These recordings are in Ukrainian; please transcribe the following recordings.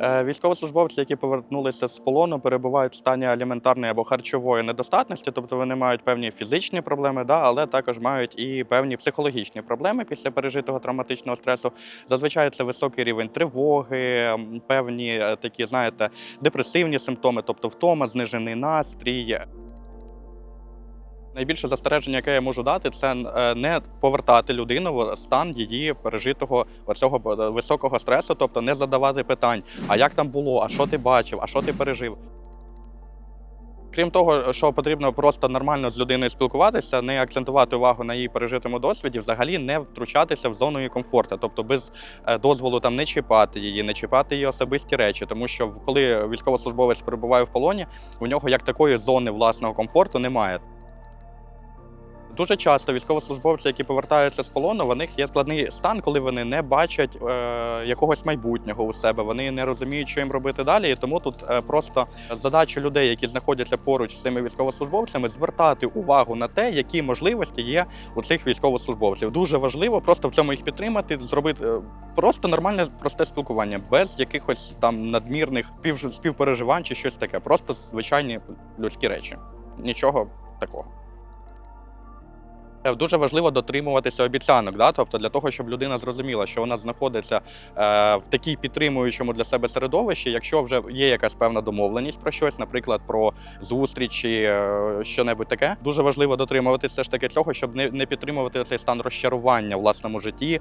Е, Військовослужбовці, які повернулися з полону, перебувають в стані аліментарної або харчової недостатності, тобто вони мають певні фізичні проблеми, да, але також мають і певні психологічні проблеми після пережитого травматичного стресу. Зазвичай це високий рівень тривоги, певні е, такі, знаєте, депресивні симптоми, тобто втома, знижений настрій. Найбільше застереження, яке я можу дати, це е, не повертати людину в стан її пережитого оцього е, високого стресу, тобто не задавати питань, а як там було, а що ти бачив, а що ти пережив. Крім того, що потрібно просто нормально з людиною спілкуватися, не акцентувати увагу на її пережитому досвіді, взагалі не втручатися в зону її комфорту, тобто без е, дозволу там не чіпати її, не чіпати її особисті речі, тому що коли військовослужбовець перебуває в полоні, у нього як такої зони власного комфорту немає. Дуже часто військовослужбовці, які повертаються з полону, у них є складний стан, коли вони не бачать е, якогось майбутнього у себе. Вони не розуміють, що їм робити далі. І тому тут е, просто задача людей, які знаходяться поруч з цими військовослужбовцями, звертати увагу на те, які можливості є у цих військовослужбовців. Дуже важливо просто в цьому їх підтримати, зробити е, просто нормальне просте спілкування, без якихось там надмірних спів, співпереживань чи щось таке. Просто звичайні людські речі. Нічого такого. Е, Дуже важливо дотримуватися обіцянок, да? тобто для того, щоб людина зрозуміла, що вона знаходиться е, в такій підтримуючому для себе середовищі, якщо вже є якась певна домовленість про щось, наприклад, про зустрічі, е, що-небудь таке, дуже важливо дотримуватися все ж таки цього, щоб не, не підтримувати цей стан розчарування в власному житті.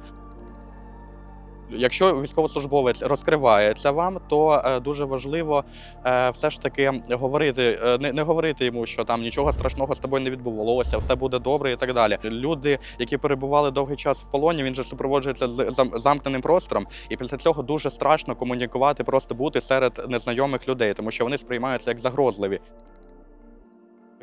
Якщо військовослужбовець розкривається вам, то е, дуже важливо е, все ж таки говорити, е, не, не говорити йому, що там нічого страшного з тобою не відбувалося, все буде добре і так далі. Люди, які перебували довгий час в полоні, він же супроводжується замкненим простором, і після цього дуже страшно комунікувати, просто бути серед незнайомих людей, тому що вони сприймаються як загрозливі.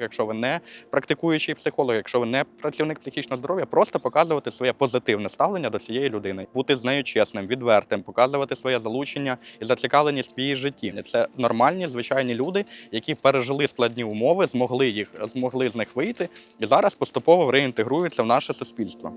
Якщо ви не практикуючий психолог, якщо ви не працівник психічного здоров'я, просто показувати своє позитивне ставлення до цієї людини, бути з нею чесним, відвертим, показувати своє залучення і зацікавленість в її житті. Це нормальні, звичайні люди, які пережили складні умови, змогли їх змогли з них вийти і зараз поступово реінтегруються в наше суспільство.